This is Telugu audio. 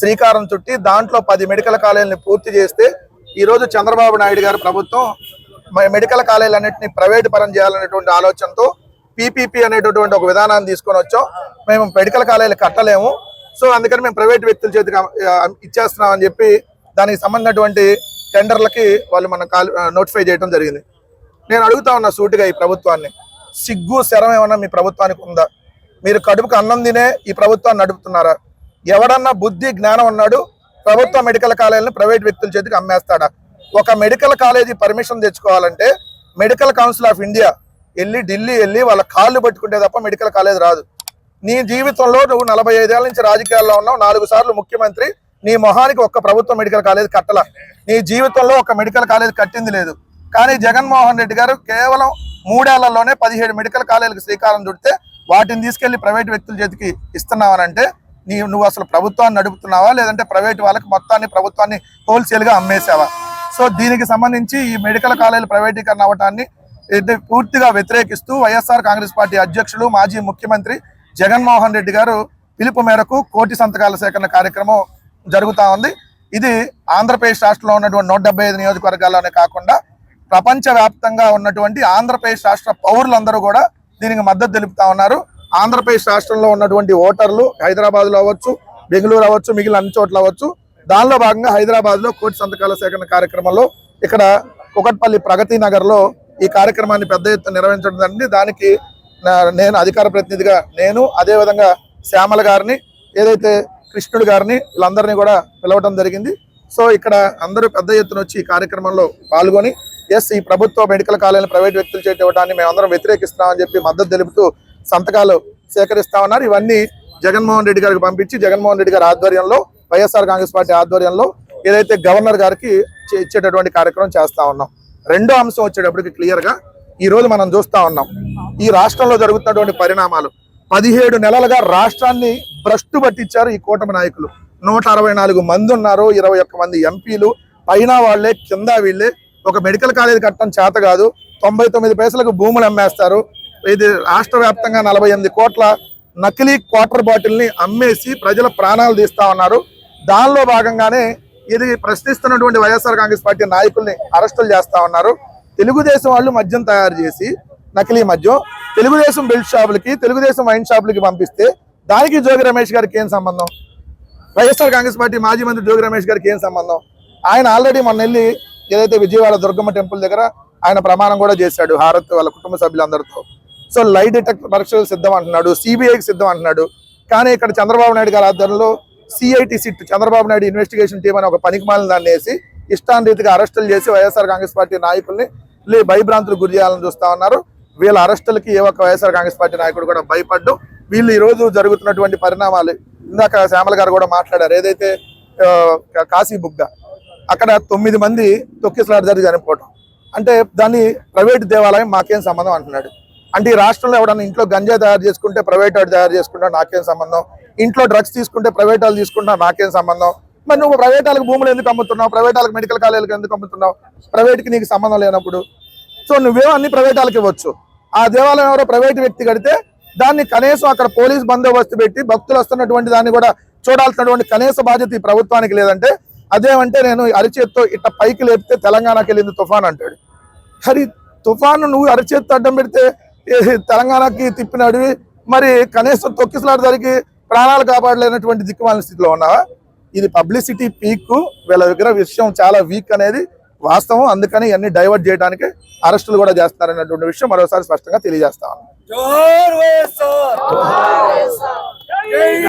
శ్రీకారం చుట్టి దాంట్లో పది మెడికల్ కాలేజీని పూర్తి చేస్తే ఈరోజు చంద్రబాబు నాయుడు గారి ప్రభుత్వం మెడికల్ కాలేజీలన్నింటినీ ప్రైవేట్ పరం చేయాలనేటువంటి ఆలోచనతో పీపీపీ అనేటటువంటి ఒక విధానాన్ని తీసుకొని వచ్చాం. మేము మెడికల్ కాలేజీలు కట్టలేము. సో అందుకని మేము ప్రైవేట్ వ్యక్తుల చేతికి ఇచ్చేస్తున్నాం అని చెప్పి దానికి సంబంధించినటువంటి టెండర్లకి వాళ్ళు మన నోటిఫై చేయడం జరిగింది. నేను అడుగుతా ఉన్నా సూటిగా ఈ ప్రభుత్వాన్ని. సిగ్గు శరం ఏమన్నా మీ ప్రభుత్వానికి ఉందా? మీరు కడుపుకు అన్నం తినే ఈ ప్రభుత్వాన్ని నడుపుతున్నారా? ఎవడన్నా బుద్ధి జ్ఞానం ఉన్నాడు ప్రభుత్వ మెడికల్ కాలేజీని ప్రైవేట్ వ్యక్తుల చేతికి అమ్మేస్తాడా? ఒక మెడికల్ కాలేజీ పర్మిషన్ తెచ్చుకోవాలంటే మెడికల్ కౌన్సిల్ ఆఫ్ ఇండియా వెళ్ళి ఢిల్లీ వెళ్ళి వాళ్ళ కాళ్ళు పట్టుకుంటే తప్ప మెడికల్ కాలేజ్ రాదు. నీ జీవితంలో నువ్వు నలభై ఐదేళ్ళ నుంచి రాజకీయాల్లో ఉన్నావు నాలుగు సార్లు ముఖ్యమంత్రి నీ మొహానికి ఒక్క ప్రభుత్వ మెడికల్ కాలేజ్ కట్టల. నీ జీవితంలో ఒక మెడికల్ కాలేజ్ కట్టింది లేదు. కానీ జగన్మోహన్ రెడ్డి గారు కేవలం మూడేళ్ళలోనే పదిహేడు మెడికల్ కాలేజీలకు శ్రీకారం చుడితే వాటిని తీసుకెళ్ళి ప్రైవేట్ వ్యక్తుల చేతికి ఇస్తున్నావనంటే నీ నువ్వు అసలు ప్రభుత్వాన్ని నడుపుతున్నావా? లేదంటే ప్రైవేట్ వాళ్ళకి మొత్తాన్ని ప్రభుత్వాన్ని హోల్సేల్గా అమ్మేసావా సో దీనికి సంబంధించి ఈ మెడికల్ కాలేజీలు ప్రైవేటీకరణ అవటాన్ని పూర్తిగా వ్యతిరేకిస్తూ వైఎస్ఆర్ కాంగ్రెస్ పార్టీ అధ్యక్షులు మాజీ ముఖ్యమంత్రి జగన్మోహన్ రెడ్డి గారు పిలుపు మేరకు కోటి సంతకాల సేకరణ కార్యక్రమం జరుగుతా ఉంది. ఇది ఆంధ్రప్రదేశ్ రాష్ట్రంలో ఉన్నటువంటి నూట డెబ్బై ఐదు నియోజకవర్గాల్లోనే కాకుండా ప్రపంచవ్యాప్తంగా ఉన్నటువంటి ఆంధ్రప్రదేశ్ రాష్ట్ర పౌరులందరూ కూడా దీనికి మద్దతు తెలుపుతా ఉన్నారు. ఆంధ్రప్రదేశ్ రాష్ట్రంలో ఉన్నటువంటి ఓటర్లు హైదరాబాద్లో అవ్వచ్చు బెంగళూరు అవ్వచ్చు మిగిలిన అన్ని చోట్ల అవ్వచ్చు దానిలో భాగంగా హైదరాబాద్లో కోటి సంతకాల సేకరణ కార్యక్రమంలో ఇక్కడ కుకట్పల్లి ప్రగతి నగర్లో ఈ కార్యక్రమాన్ని పెద్ద ఎత్తున నిర్వహించడం జరిగింది. దానికి నా- నేను అధికార ప్రతినిధిగా నేను అదేవిధంగా శ్యామల గారిని ఏదైతే కృష్ణుడు గారిని వీళ్ళందరినీ కూడా పిలవడం జరిగింది. సో ఇక్కడ అందరూ పెద్ద ఎత్తున వచ్చి ఈ కార్యక్రమంలో పాల్గొని ఎస్ ఈ ప్రభుత్వ మెడికల్ కాలేజీని ప్రైవేట్ వ్యక్తులు చేతి ఇవ్వడాన్ని మేమందరం వ్యతిరేకిస్తామని చెప్పి మద్దతు తెలుపుతూ సంతకాలు సేకరిస్తా ఉన్నారు ఇవన్నీ జగన్మోహన్ రెడ్డి గారికి పంపించి జగన్మోహన్ రెడ్డి గారి ఆధ్వర్యంలో వైఎస్ఆర్ కాంగ్రెస్ పార్టీ ఆధ్వర్యంలో ఏదైతే గవర్నర్ గారికి ఇచ్చేటటువంటి కార్యక్రమం చేస్తా ఉన్నాం. రెండో అంశం వచ్చేటప్పటికి క్లియర్గా ఈరోజు ఈ రోజు మనం చూస్తా ఉన్నాం. ఈ రాష్ట్రంలో జరుగుతున్నటువంటి పరిణామాలు. పదిహేడు నెలలుగా రాష్ట్రాన్ని భ్రష్టు పట్టించారు ఈ కూటమి నాయకులు. నూట అరవై నాలుగు మంది ఉన్నారు ఇరవై ఒక్క మంది ఎంపీలు. పైన వాళ్ళే కింద వీళ్ళే. ఒక మెడికల్ కాలేజ్ కట్టడం చేత కాదు. తొంభై తొమ్మిది పైసలకు భూములు అమ్మేస్తారు. ఇది రాష్ట్ర వ్యాప్తంగా నలభై ఎనిమిది కోట్ల నకిలీ క్వార్టర్ బాటిల్ని అమ్మేసి ప్రజల ప్రాణాలు తీస్తా ఉన్నారు. దానిలో భాగంగానే ఇది ప్రశ్నిస్తున్నటువంటి వైఎస్ఆర్ కాంగ్రెస్ పార్టీ నాయకుల్ని అరెస్టులు చేస్తా ఉన్నారు. తెలుగుదేశం వాళ్ళు మద్యం తయారు చేసి నకిలీ మద్యం తెలుగుదేశం బెల్ట్ షాపులకి తెలుగుదేశం వైన్ షాపులకి పంపిస్తే దానికి జోగి రమేష్ గారికి ఏం సంబంధం? వైఎస్ఆర్ కాంగ్రెస్ పార్టీ మాజీ మంత్రి జోగి రమేష్ గారికి ఏం సంబంధం? ఆయన ఆల్రెడీ మొన్న వెళ్ళి ఏదైతే విజయవాడ దుర్గమ్మ టెంపుల్ దగ్గర ఆయన ప్రమాణం కూడా చేశాడు హారత్ వాళ్ళ కుటుంబ సభ్యులందరితో. సో లై డిటెక్టర్ పరీక్షలు సిద్ధం అంటున్నాడు సిబిఐకి సిద్ధం అంటున్నాడు కానీ ఇక్కడ చంద్రబాబు నాయుడు గారి ఆధ్వర్యంలో CIT SIT Chandrababu Naidu investigation team అని ఒక పనికిమాలిన దాన్ని వేసి ఇష్టాన్ రీతిగా అరెస్టులు చేసి వైఎస్ఆర్ కాంగ్రెస్ పార్టీ నాయకుల్ని లే- భయభ్రాంతులు గురి చేయాలని చూస్తా ఉన్నారు. వీళ్ళ అరెస్టులకి ఏ ఒక్క వైఎస్ఆర్ కాంగ్రెస్ పార్టీ నాయకుడు కూడా భయపడ్డు. వీళ్ళు ఈరోజు రోజు జరుగుతున్నటువంటి పరిణామాలు ఇందాక శ్యామల గారు కూడా మాట్లాడారు. ఏదైతే కాశీ బుగ్గ అక్కడ తొమ్మిది మంది తొక్కిసలాట జరిగి చనిపోవటం. అంటే దాన్ని ప్రైవేట్ దేవాలయం మాకేం సంబంధం అంటున్నాడు. అంటే ఈ రాష్ట్రంలో ఎవడన్నా ఇంట్లో గంజా తయారు చేసుకుంటే ప్రైవేట్ వాడు తయారు చేసుకుంటా నాకేం సంబంధం? ఇంట్లో డ్రగ్స్ తీసుకుంటే ప్రైవేట్ వాళ్ళు తీసుకుంటా నాకేం సంబంధం? మరి నువ్వు ప్రైవేట్ వాళ్ళకి భూములు ఎందుకు అమ్ముతున్నావు? ప్రైవేట్ వాళ్ళకి మెడికల్ కాలేజీలకు ఎందుకు అమ్ముతున్నావు? ప్రైవేట్కి నీకు సంబంధం లేనప్పుడు. సో నువ్వేమో అన్ని ప్రైవేట్ వాళ్ళకి ఇవ్వచ్చు. ఆ దేవాలయం ఎవరో ప్రైవేట్ వ్యక్తి కడితే దాన్ని కనీసం అక్కడ పోలీస్ బందోబస్తు పెట్టి భక్తులు వస్తున్నటువంటి దాన్ని కూడా చూడాల్సినటువంటి కనీస బాధ్యత ఈ ప్రభుత్వానికి లేదంటే అదేమంటే నేను అరిచేత్తో ఇట్ట పైకి లేపితే తెలంగాణకి వెళ్ళింది తుఫాన్ అంటాడు. మరి తుఫాను నువ్వు అరిచేత్తో అడ్డం పెడితే తెలంగాణకి తిప్పిన అడివి. మరి కనీసం తొక్కిసలాడదానికి ప్రాణాలు కాపాడలేనటువంటి దిక్కుమాలిన స్థితిలో ఉన్నావా? ఇది పబ్లిసిటీ పీక్. వీళ్ళ దగ్గర విషయం చాలా వీక్ అనేది వాస్తవం. అందుకని ఇవన్నీ డైవర్ట్ చేయడానికి అరెస్టులు కూడా చేస్తారనేటువంటి విషయం మరోసారి స్పష్టంగా తెలియజేస్తా ఉన్నాను జోహార్ వైఎస్ఆర్.